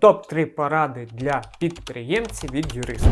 Топ-3 поради для підприємців від юриста.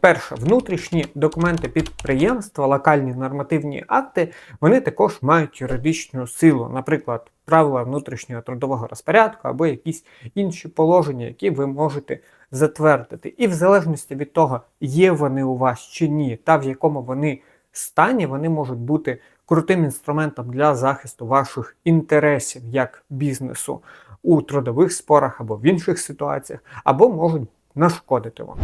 Перше, внутрішні документи підприємства, локальні нормативні акти, вони також мають юридичну силу, наприклад, правила внутрішнього трудового розпорядку або якісь інші положення, які ви можете затвердити. І в залежності від того, є вони у вас чи ні, та в якому вони стані, вони можуть бути крутим інструментом для захисту ваших інтересів як бізнесу у трудових спорах або в інших ситуаціях, або можуть нашкодити вам.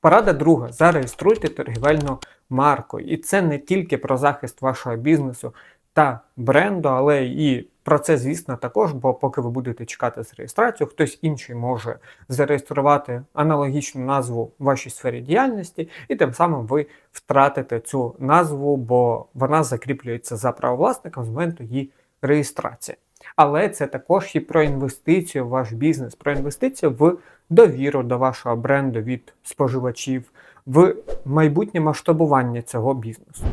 Порада друга: зареєструйте торгівельну марку. І це не тільки про захист вашого бізнесу та бренду, але і про це, звісно, також, бо поки ви будете чекати з реєстрацією, хтось інший може зареєструвати аналогічну назву в вашій сфері діяльності, і тим самим ви втратите цю назву, бо вона закріплюється за правовласником з моменту її реєстрації. Але це також і про інвестицію в ваш бізнес, про інвестицію в довіру до вашого бренду від споживачів, в майбутнє масштабування цього бізнесу.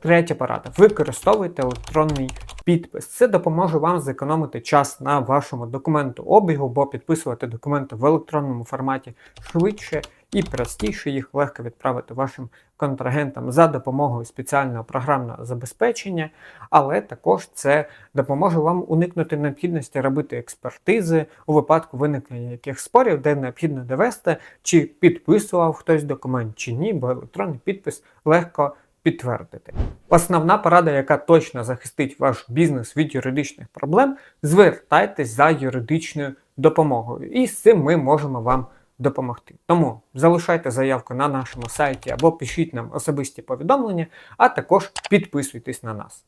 Третя порада: використовуйте електронний підпис. Це допоможе вам зекономити час на вашому документу обігу, бо підписувати документи в електронному форматі швидше і простіше їх легко відправити вашим контрагентам за допомогою спеціального програмного забезпечення, але також це допоможе вам уникнути необхідності робити експертизи у випадку виникнення яких спорів, де необхідно довести, чи підписував хтось документ чи ні, бо електронний підпис легко підтвердити. Основна порада, яка точно захистить ваш бізнес від юридичних проблем, звертайтесь за юридичною допомогою. І з цим ми можемо вам допомогти. Тому залишайте заявку на нашому сайті або пишіть нам особисті повідомлення, а також підписуйтесь на нас.